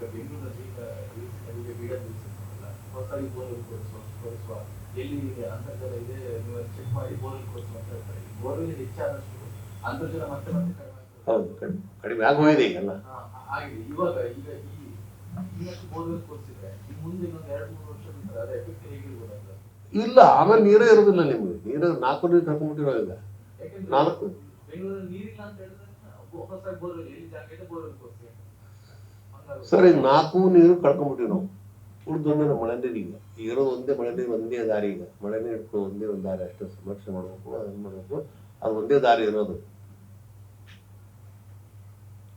ಈಗ ಬೆಂಗಳೂರಲ್ಲಿ ಈಗ ರೀಸೆಂಟ್ ಬೀಡ ನಿಲ್ಲಿಸಿದ್ರಲ್ಲ ಹೊಸ ಈ ಬೋರ್ವೆಲ್ ಕೊಡಿಸುವ ಕೊಡಿಸುವ ಎಲ್ಲಿ ಈಗ ಅಂತರ್ಜಲ ಇದೆ ನೀವು ಚೆಕ್ ಮಾಡಿ ಬೋರ್ವೆಲ್ ಕೊಡಿಸುವ ಅಂತ ಹೇಳ್ತಾರೆ ಈ ಬೋರ್ವೆಲ್ ಹೆಚ್ಚಾದಷ್ಟು ಅಂತರ್ಜಲ ಮತ್ತೆ ಮತ್ತೆ ಕಡಿಮೆ ಹೌದು ಕಡಿಮೆ ಕಡಿಮೆ ಆಗೋಗಿದೆ ಈಗೆಲ್ಲ ಹಾ, ಆಗಿದೆ ಇವಾಗ ಈಗ ಈ ಇವತ್ತು ಬೋರ್ವೆಲ್ ಕೊಡಿಸಿದ್ರೆ ಈ ಮುಂದೆ ಇನ್ನೊಂದು ಎರಡು ಮೂರು ವರ್ಷ ನಂತರ ಅದು ಎಫೆಕ್ಟ್ ಹೇಗಿರ್ಬೋದು ಅಂತ? ಇಲ್ಲ ಆಮೇಲೆ ನೀರೇ ಇರೋದಿಲ್ಲ ನಿಮ್ಗೆ. ನೀರು ನಾಲ್ಕು ನೀರು ಕರ್ಕೊಂಡ್ಬಿಟ್ಟಿರೋ ಈಗ ನಾಲ್ಕು. ಬೆಂಗಳೂರಲ್ಲಿ ನೀರಿಲ್ಲ ಅಂತ ಹೇಳಿದ್ರೆ ಹೊಸ ಬೋರ್ವೆಲ್ ಎಲ್ಲಿ ಜಾಗ ಇದೆ ಬೋರ್ವೆಲ್ ಕೊಡಿಸಿ ಹಂಗಾಗುತ್ತೆ. ಸರ್ ಈಗ ನಾಲ್ಕು ನೀರು ಕಳ್ಕೊಂಡ್ಬಿಟ್ಟಿವಿ ನಾವು. ಉಳಿದೊಂದೇ ನಾವು ಮಳೆ ನೀರು ಈಗ. ಇರೋ ಒಂದೇ ಮಳೆ ನೀರು, ಒಂದೇ ದಾರಿ ಈಗ. ಮಳೆ ನೀರು ಒಂದೇ ಒಂದು ದಾರಿ ಅಷ್ಟೇ ಸಂರಕ್ಷಣೆ ಮಾಡಬೇಕು ಅದನ್ನ ಮಾಡಬೇಕು. ಅದು ಒಂದೇ ದಾರಿ ಇರೋದು.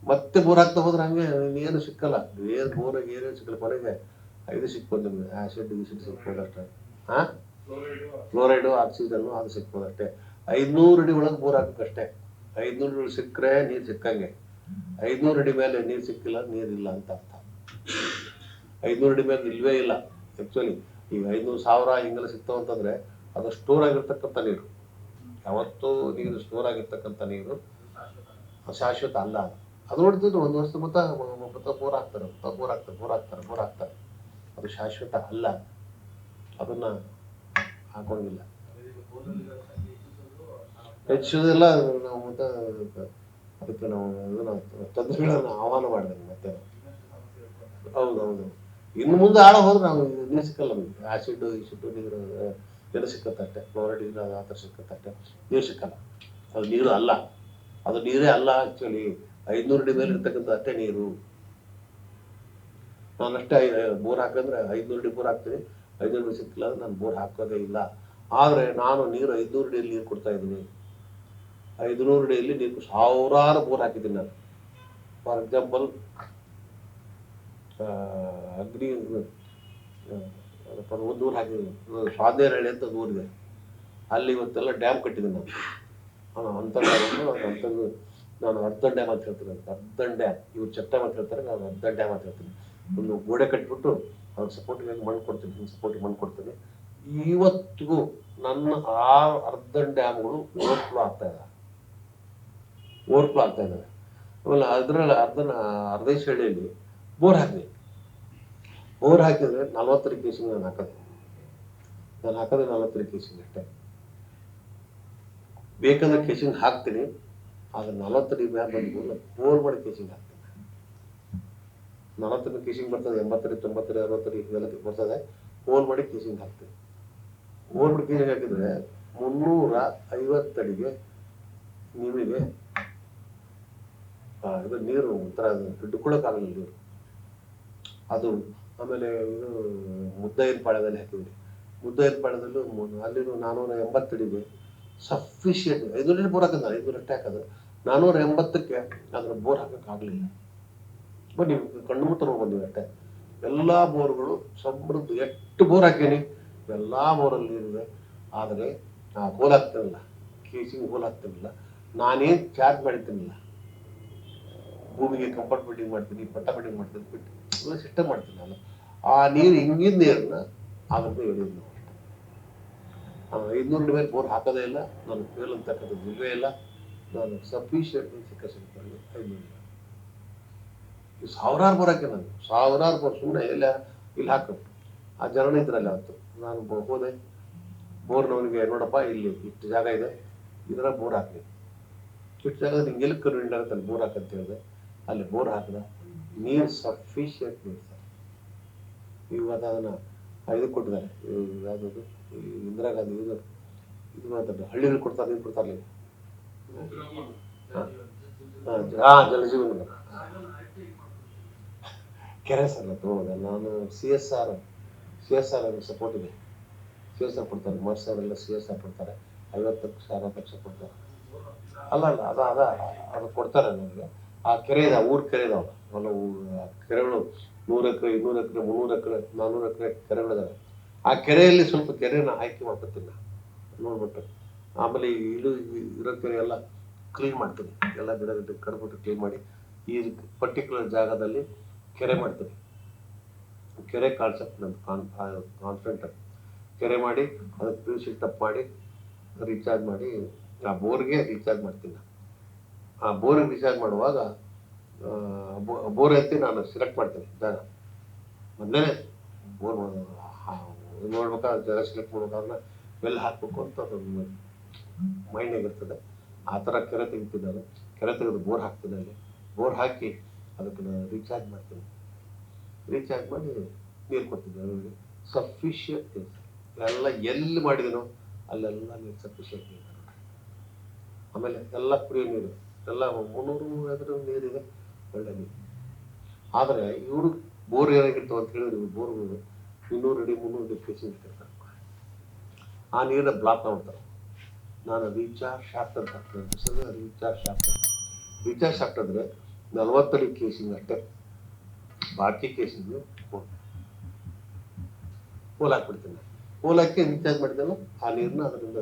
ಮತ್ತೆ ಬೋರ್ ಆಗ್ತಾ ಹೋದ್ರೆ ಹಂಗೆ ಏನು ಸಿಕ್ಕಲ್ಲ. ಏನು ಬೋರಾಗ ಏನೇನು ಸಿಕ್ಕಲ್ಲ ಕೊನೆಗೆ ಐದು ಸಿಕ್ಬೋದು ನಿಮ್ಗೆ. ಆ್ಯಸಿಡ್ ಗಿಸಿಡ್ ಸಿಕ್ಬೋದು ಅಷ್ಟೇ. ಹಾ? ಫ್ಲೋರೈಡು ಆಕ್ಸಿಜನ್ನು ಅದು ಸಿಕ್ಬೋದು ಅಷ್ಟೇ. ಐದ್ನೂರು ಅಡಿ ಒಳಗೆ ಬೋರ್ ಹಾಕಬೇಕಷ್ಟೇ. ಐದ್ನೂರು ಸಿಕ್ಕರೆ ನೀರು ಸಿಕ್ಕಂಗೆ. ಐದ್ನೂರು ಅಡಿ ಮೇಲೆ ನೀರು ಸಿಕ್ಕಿಲ್ಲ ನೀರಿಲ್ಲ ಅಂತ ಅರ್ಥ. ಐದ್ನೂರು ಅಡಿ ಮೇಲೆ ಇಲ್ವೇ ಇಲ್ಲ ಆ್ಯಕ್ಚುಲಿ ಈಗ ಐದ್ನೂರು ಸಾವಿರ ಹಿಂಗೆಲ್ಲ ಸಿಗ್ತಾವ ಅಂತಂದ್ರೆ ಅದು ಸ್ಟೋರ್ ಆಗಿರ್ತಕ್ಕಂಥ ನೀರು. ಯಾವತ್ತೂ ನೀರು ಸ್ಟೋರ್ ಆಗಿರ್ತಕ್ಕಂಥ ನೀರು ಶಾಶ್ವತ ಅಲ್ಲ. ಅದು ನೋಡ್ತಿದ್ರು ಒಂದು ವರ್ಷದ ಮತ್ತ ಮತ್ತ ಬೋರ್ ಹಾಕ್ತಾರೆ ಬೋರ್ ಹಾಕ್ತಾರೆ ಬೋರ್ ಹಾಕ್ತಾರೆ ಬೋರ್ ಹಾಕ್ತಾರೆ. ಅದು ಶಾಶ್ವತ ಅಲ್ಲ. ಅದನ್ನ ಹಾಕೊಂಡಿಲ್ಲ ಹೆಚ್ಚು ಈಗ ಬೋರ್ವೆಲ್ಗಳ ಸಂಖ್ಯೆ ಹೆಚ್ಚಿಸೋದು ಆ- ಹೆಚ್ಚೋದೆಲ್ಲ ನಾವು ಮತ್ತೆ ಅದಕ್ಕೆ ನಾವು ಇದನ್ನ ತೊಂದರೆಗಳನ್ನ ಆಹ್ವಾನ ಮಾಡಿದೆ ಮತ್ತೆ. ಹೌದು. ಹೌದು. ಇನ್ನು ಮುಂದೆ ಆಳ ಹೋದ್ರೆ ನಾವು ನೀರು ಸಿಕ್ಕಲ್ಲ ನಮಗೆ. ಆಸಿಡ್ ಇಸಿಟ್ಟು ನೀರು ನೀರು ಸಿಕ್ಕತ್ತಷ್ಟೆ ಕ್ಲೋರೈಡ್ ಆ ಥರ ಸಿಕ್ಕತ್ತಷ್ಟೆ ನೀರು ಸಿಕ್ಕಲ್ಲ. ಅದು ನೀರು ಅಲ್ಲ. ಅದು ನೀರೇ ಅಲ್ಲ ಆ್ಯಕ್ಚುಲಿ ಐದುನೂರು ಅಡಿ ಮೇಲೆ ಇರ್ತಕ್ಕಂಥ ಅಷ್ಟೇ ನೀರು. ನಾನು ಅಷ್ಟೇ ಬೋರ್ ಹಾಕಂದ್ರೆ ಐದುನೂರು ಅಡಿ ಬೋರ್ ಹಾಕ್ತೀನಿ. ಐದುನೂರು ಸಿಕ್ಕಿಲ್ಲ ಅಂದ್ರೆ ನಾನು ಬೋರ್ ಹಾಕೋದೇ ಇಲ್ಲ. ಆದರೆ ನಾನು ನೀರು ಐದುನೂರು ಅಡಿಯಲ್ಲಿ ನೀರು ಕೊಡ್ತಾ ಇದ್ದೀನಿ. ಐದುನೂರು ಡೇಲಿ ನೀವು ಸಾವಿರಾರು ಬೋರ್ ಹಾಕಿದ್ದೀನಿ ನಾನು. ಫಾರ್ ಎಕ್ಸಾಂಪಲ್ ಅಗ್ನಿ ಒಂದು ಊರು ಹಾಕಿದ್ದೀನಿ. ಸ್ವಾದೇರಹಳ್ಳಿ ಅಂತ ಒಂದು ಊರಿದೆ ಅಲ್ಲಿ ಇವತ್ತೆಲ್ಲ ಡ್ಯಾಮ್ ಕಟ್ಟಿದ್ದೀನಿ ನಾನು. ಅಂಥ ಡ್ಯಾಮನ್ನು ನಾನು ಅರ್ಧ ಡ್ಯಾಮ್ ಅಂತ ಹೇಳ್ತೀನಿ. ಅರ್ಧ ಡ್ಯಾಮ್ ಇವ್ರು ಚಟ್ಟ ಅಂತ ಹೇಳ್ತಾರೆ, ನಾನು ಅರ್ಧ ಡ್ಯಾಮ್ ಅಂತ ಹೇಳ್ತೀನಿ. ಒಂದು ಗೋಡೆ ಕಟ್ಬಿಟ್ಟು ಅವ್ರ ಸಪೋರ್ಟಿಗೆ ಮಣ್ಣು ಕೊಡ್ತೀನಿ. ಹಿಂಗೆ ಸಪೋರ್ಟಿಗೆ ಮಣ್ಣು ಕೊಡ್ತೀನಿ. ಇವತ್ತಿಗೂ ನನ್ನ ಆ ಅರ್ಧ ಡ್ಯಾಮ್ಗಳು ಓವರ್ಫ್ಲೋ ಆಗ್ತಾ ಇದ್ದಾವೆ ಓವರ್ಫ್ಲೋ ಆಗ್ತಾ ಇದ್ದಾವೆ. ಆಮೇಲೆ ಅದರಲ್ಲಿ ಅರ್ಧನ ಅರ್ಧ ಹಳ್ಳಿಯಲ್ಲಿ ಬೋರ್ ಹಾಕಿದೆ ಬೋರ್ ಹಾಕಿದ್ರೆ ನಲ್ವತ್ತರ ಕೇಸಿಂಗ್ ನಾನು ಹಾಕೋದು. ನಾನು ಹಾಕೋದು ನಲ್ವತ್ತರ ಕೇಸಿಂಗ್ ಅಷ್ಟೇ. ಬೇಕಾದ ಕೇಸಿಂಗ್ ಹಾಕ್ತೀನಿ, ಆದ್ರೆ ನಲವತ್ತಡಿ ಮ್ಯಾಲೆ ಬಂದು ಬೋರ್ ಮಾಡಿ ಕೇಸಿಂಗ್ ಹಾಕ್ತೀನಿ. ನಲವತ್ತಡಿ ಕೇಸಿಂಗ್ ಬರ್ತದೆ, ಎಂಬತ್ತರಿ, ತೊಂಬತ್ತರಿ, ಅರವತ್ತರಿ ಇದೆಲ್ಲ ಬರ್ತದೆ ಫೋನ್ ಮಾಡಿ ಕೇಸಿಂಗ್ ಹಾಕ್ತೀನಿ. ಹೋಲ್ ಮಾಡಿ ಕೇಸಿಂಗ್ ಹಾಕಿದ್ರೆ ಮುನ್ನೂರ ಐವತ್ತಡಿಗೆ ನಿಮಗೆ ಇದು ನೀರು, ಒಂಥರ ಹಿಡ್ಕೊಳ್ಳೋಕ್ಕಾಗಲ್ಲ ನೀರು. ಅದು ಆಮೇಲೆ ಇದು ಮುದ್ದೈನ ಪಾಳ್ಯದಲ್ಲಿ ಹಾಕಿದ್ವಿ. ಮುದ್ದೈನ ಪಾಳ್ಯದಲ್ಲೂ ಅಲ್ಲಿನೂ ನಾನ್ನೂರ ಹಿಡಿದ್ವಿ ಸಫಿಷಿಯಂಟ್ ಲೀಟರ್ ಬೋರ್ ಹಾಕಿದ ಐನೂರ ಅಷ್ಟೇ ಹಾಕೋದು ನಾನ್ನೂರ ಎಂಬತ್ತಕ್ಕೆ ಅದ್ರ ಬೋರ್ ಹಾಕೋಕ್ಕಾಗಲಿಲ್ಲ. ನೀವು ಕಣ್ಣು ಮುಟ್ಟ ಬಂದಿವಿ ಅಷ್ಟೇ. ಎಲ್ಲ ಬೋರ್ಗಳು ಸಮೃದ್ಧ ಎಷ್ಟು ಬೋರ್ ಹಾಕೀನಿ ಎಲ್ಲ ಬೋರಲ್ಲಿ ನೀರಿದೆ ಆದರೆ ಆ ಹೋಲ್ ಹಾಕ್ತಿರಲಿಲ್ಲ. ಕೇಸಿಂಗ್ ಹೋಲ್ ಹಾಕ್ತಿರಲಿಲ್ಲ. ನಾನೇನು ಚಾರ್ಜ್ ಮಾಡಿರ್ತೀನಿಲ್ಲ ಭೂಮಿಗೆ ಕಂಫರ್ಟ್ ಬಿಲ್ಡಿಂಗ್ ಮಾಡ್ತೀನಿ ಪಟ್ಟ ಬಿಲ್ಡಿಂಗ್ ಮಾಡ್ತೀನಿ ಬಿಟ್ಟು ಎಲ್ಲ ಸಿಸ್ಟಮ್ ಮಾಡ್ತೀನಿ ನಾನು. ಆ ನೀರು ಹಿಂಗಿನ ನೀರನ್ನ ಅದ್ರದ್ದು ಎಳೆಯೋದು ನಾವು ಇನ್ನೂರು ಐದುನೂರು ಮೇಲೆ ಬೋರ್ ಹಾಕೋದೇ ಇಲ್ಲ ನಾನು ಫೇಲ್ ಅಂತಕ್ಕಂಥದ್ದು ಬಿಲ್ವೇ ಇಲ್ಲ. ನಾನು ಸಫಿಷಿಯಂಟ್ ಸಿಕ್ಕ ಸಿಗ್ತಾರೆ ಐನೂರು ಸಾವಿರಾರು ಬೋರ್ ಹಾಕಿ ನಾನು ಸಾವಿರಾರು ಬೋರ್ ಸುಮ್ಮನೆ ಎಲ್ಲ ಇಲ್ಲಿ ಹಾಕೋದು ಆ ಜನ ಇದ್ರಲ್ಲಿ ಆಯ್ತು ನಾನು ಹೋದೆ. ಬೋರ್ನವನಿಗೆ ನೋಡಪ್ಪ ಇಲ್ಲಿ ಇಷ್ಟು ಜಾಗ ಇದೆ. ಇದರ ಬೋರ್ ಹಾಕಿ ಇಷ್ಟು ಜಾಗ ನಿಂಗೆ ಎಲ್ಲಿ ಕನ್ವೀನಿಯಂಟ್ ಆಗುತ್ತೆ ಅಲ್ಲಿ ಬೋರ್ ಹಾಕಂತ ಹೇಳಿದೆ. ಅಲ್ಲಿ ಬೋರ್ ಹಾಕಿದ. ನೀರು ಸಫಿಷಿಯಂಟ್ ನೀರು ಸರ್. ಇವತ್ತು ಅದನ್ನ ಇದು ಕೊಟ್ಟಿದ್ದಾರೆ. ಯಾವುದದು ಇಂದಿರಾ ಗಾಂಧಿ ಇದು. ಇದು ಮಾತ್ರ ಹಳ್ಳಿಗಳು ಕೊಡ್ತಾರೆ ನೀರು ಕೊಡ್ತಾರೆ ಹಾಂ. ಜಲಜೀವನ ಕೆರೆ ಸರ್, ಅದು ನಾನು C S R C S R support ಇದೆ. ಸಿ ಎಸ್ ಆರ್ ಕೊಡ್ತಾರೆ. ಮೂವತ್ತು ಸಾವಿರ ಸಿ ಎಸ್ ಆರ್ ಕೊಡ್ತಾರೆ. ಐವತ್ತು ಲಕ್ಷ, ಅರವತ್ತು ಲಕ್ಷ ಕೊಡ್ತಾರೆ. ಅಲ್ಲ ಅಲ್ಲ, ಅದ ಅದ, ಅದು ಕೊಡ್ತಾರೆ ನನಗೆ ಆ ಕೆರೆ ಇದೆ ಊರ್ ಕೆರೆ ಇದಾವ ಕೆರೆಗಳು ನೂರು ಎಕರೆ, ಇನ್ನೂರು ಎಕರೆ, ಮುನ್ನೂರು ಎಕರೆ ನಾನ್ನೂರು ಎಕರೆ ಕೆರೆಗಳಿದಾವೆ. ಆ ಕೆರೆಯಲ್ಲಿ ಸ್ವಲ್ಪ ಕೆರೆನ ಆಯ್ಕೆ ಮಾಡ್ಕೊತೀನಿ ನೋಡ್ಬಿಟ್ಟು. ಆಮೇಲೆ ಇಳು ಇರೋ ಕೆರೆ ಎಲ್ಲ ಕ್ಲೀನ್ ಮಾಡ್ತೀನಿ. ಎಲ್ಲ ಗಿಡ ಗಿಡ ಕಡ್ಬಿಟ್ಟು ಕ್ಲೀನ್ ಮಾಡಿ ಈ ಪರ್ಟಿಕ್ಯುಲರ್ ಜಾಗದಲ್ಲಿ ಕೆರೆ ಮಾಡ್ತೀನಿ. ಕೆರೆ ಕಾನ್ಸೆಪ್ಟ್ ನಂದು ಕಾನ್ ಕಾನ್ಫಿಡೆಂಟ್ ಕೆರೆ ಮಾಡಿ, ಅದಕ್ಕೆ ಪಿ ಸಿ ಟಪ್ ಮಾಡಿ ರೀಚಾರ್ಜ್ ಮಾಡಿ, ಆ ಬೋರ್ಗೆ ರೀಚಾರ್ಜ್ ಮಾಡ್ತೀನಿ ನಾನು. ಆ ಬೋರ್ ರೀಚಾರ್ಜ್ ಮಾಡುವಾಗ ಬೋರ್ ಎತ್ತಿ ನಾನು ಸೆಲೆಕ್ಟ್ ಮಾಡ್ತೇನೆ. ಜಾಗ ಮೊದಲೇ ಬೋರ್ ನೋಡ್ಬೇಕಾದ್ರೆ ಜಾಗ ಸೆಲೆಕ್ಟ್ ಮಾಡ್ಬೇಕಾದ್ರೆ ಬೆಲ್ ಹಾಕ್ಬೇಕು ಅಂತ ಅದೊಂದು ಮೈಂಡ್ ಇರ್ತದೆ. ಆ ಥರ ಕೆರೆ ತೆಗಿತಿದ್ದಾರೆ ಕೆರೆ ತೆಗೆದು ಬೋರ್ ಹಾಕ್ತೀನಿ ಅಲ್ಲಿ. ಬೋರ್ ಹಾಕಿ ಅದಕ್ಕೆ ರೀಚಾರ್ಜ್ ಮಾಡ್ತೀನಿ. ರೀಚಾರ್ಜ್ ಮಾಡಿ ನೀರು ಕೊಡ್ತಿದ್ದೆ ಅವರಿಗೆ ಸಫಿಷಿಯಂಟ್ ಎಲ್ಲ ಎಲ್ಲಿ ಮಾಡಿದನೋ ಅಲ್ಲೆಲ್ಲ ನೀರು ಸಫಿಷಿಯಂಟ್ ಆಮೇಲೆ ಎಲ್ಲ ಕುಡಿಯೋ ನೀರು. ಎಲ್ಲ ಮುನ್ನೂರು ಐವತ್ತು ನೀರಿದೆ ಒಳ್ಳೆ ನೀರು. ಆದರೆ ಇವರು ಬೋರ್ ಏನಾಗಿರ್ತವೆ ಅಂತ ಹೇಳಿದ್ರೆ ಇವ್ರು ಬೋರ್ ಇನ್ನೂರು ಅಡಿ, ಮುನ್ನೂರು ಅಡಿ ಫೇಸಿಂಗ್ ಇಟ್ಟಿರ್ತಾರೆ. ಆ ನೀರನ್ನ ಬ್ಲಾಕ್ ಮಾಡ್ತಾರೆ. ನಾನು ರೀಚಾರ್ಜ್ ಶಾಫ್ಟ್ ಅಂತ ಹಾಕ್ತೇನೆ. ರೀಚಾರ್ ಶಾಫ್ಟ್ ರೀಚಾರ್ ಶಾಫ್ಟ್ ಅಂದರೆ ನಲವತ್ತಡಿ ಕೇಸಿಂಗ್ ಅಷ್ಟೇ. ಬಾಕಿ ಕೇಸಿಂಗ್ ಪೋಲ್ ಹಾಕ್ಬಿಡ್ತೀನಿ. ಪೋಲ್ ಹಾಕಿ ರೀಚಾರ್ಜ್ ಮಾಡಿದಾಗ ಆ ನೀರನ್ನ ಅದರಿಂದ